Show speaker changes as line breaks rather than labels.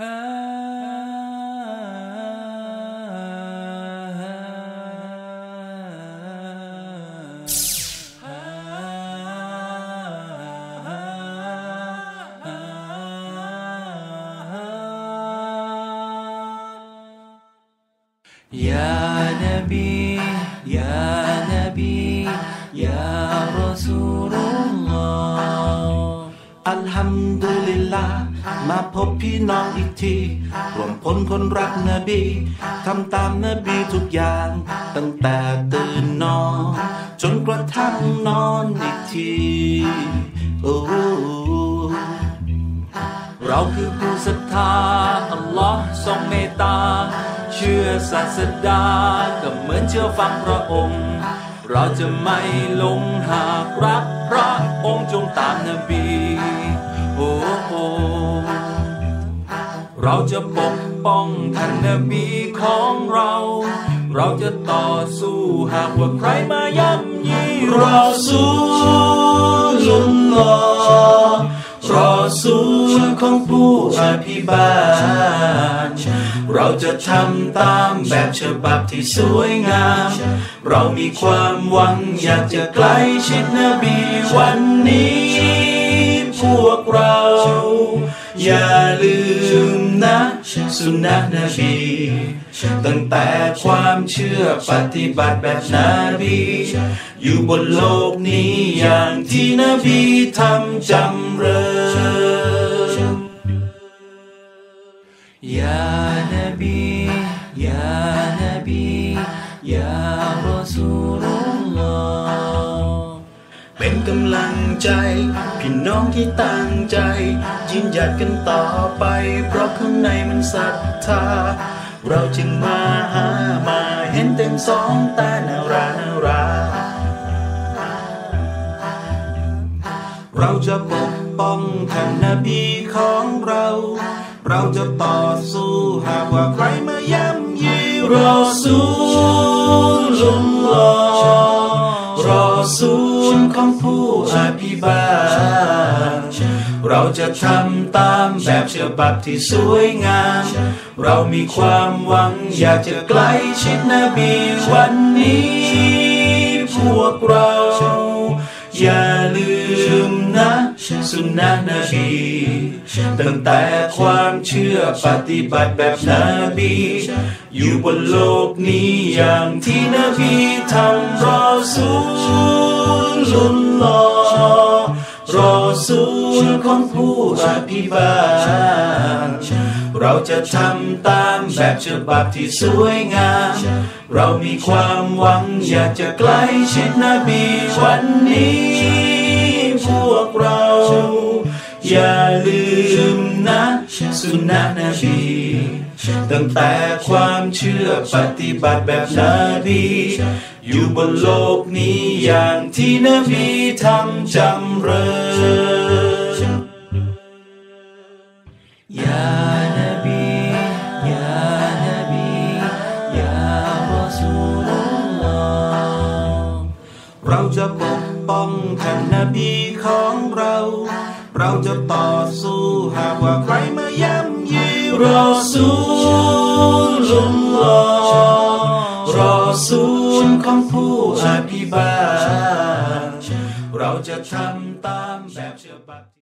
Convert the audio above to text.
ยานบียานบียารอ ซูลุลลอฮ์อัลฮัมดุลิลลาห์มาพบพี่น้องอีกทีรวมพลคนรักนบีทำตามนบีทุกอย่าง ตั้งแต่ตื่นนอน จนกระทั่งนอนอีกทีโอ้เราคือผู้ศรัทธา อัลลอฮ์ทรงเมตตา เชื่อศาสดา ก็เหมือนเชื่อฟังพระองค์ เราจะไม่ลงหากรักพระองค์จงตามนบี โอ้โอ้เราจะปกป้องท่านนบีของเรา เราจะต่อสู้หากว่าใครมาย่ำยีรอซูลุลลอรอซูลของผู้อภิบาล เราจะทำตามแบบฉบับที่สวยงาม เรามีความหวังอยากจะใกล้ชิดนบีวันนี้ วกเรา อย่าลืมนะสุนนะนบีตั้งแต่ความเชื่อปฏิบัติแบบนบีอยู่บนโลกนี้อย่างที่นบีทำจำเริญยานบียานบียารอซูลุล
เป็นกำลังใจ พี่น้องที่ตั้งใจ ยืนหยัดกันต่อไป เพราะข้างในมันศรัทธา เราจึงมาหามาเห็นเต็มสองตานารานารา
เราจะปกป้องท่านนบีของเรา เราจะต่อสู้หากว่าใครมาย่ำยีรอซูลุลลอรอซู ลของผู้อภิบาล เราจะทำตามแบบฉบับที่สวยงาม เรามีความหวังอยากจะใกล้ชิดนบีวันนี้ พวกเรา อย่าลืมนะสุนนะนบีตั้งแต่ความเชื่อปฏิบัติแบบนบี อยู่บนโลกนี้อย่างที่นบีทำรอซู ลุลลอรอสูลของผู้อภิบาลเราจะทำตามแบบฉบับที่สวยงาม เรามีความหวังอยากจะใกล้ชิดนบีวันนี้พวกเรา อย่าลืมนะสุนนะนบีตั้งแต่ความเชื่อปฏิบัติแบบนบีอยู่บนโลกนี้อย่างที่นบีทำจำเริญยานบียานบียารอซูลุลลอฮ์เราจะปกป้องท่านนบีของเรา เราจะต่อสู้หากว่าใครมาย้ำยีรอสู้ลุมลอรอสูนของผู้อภิบาลเราจะทำตามแบบเชื่อบัต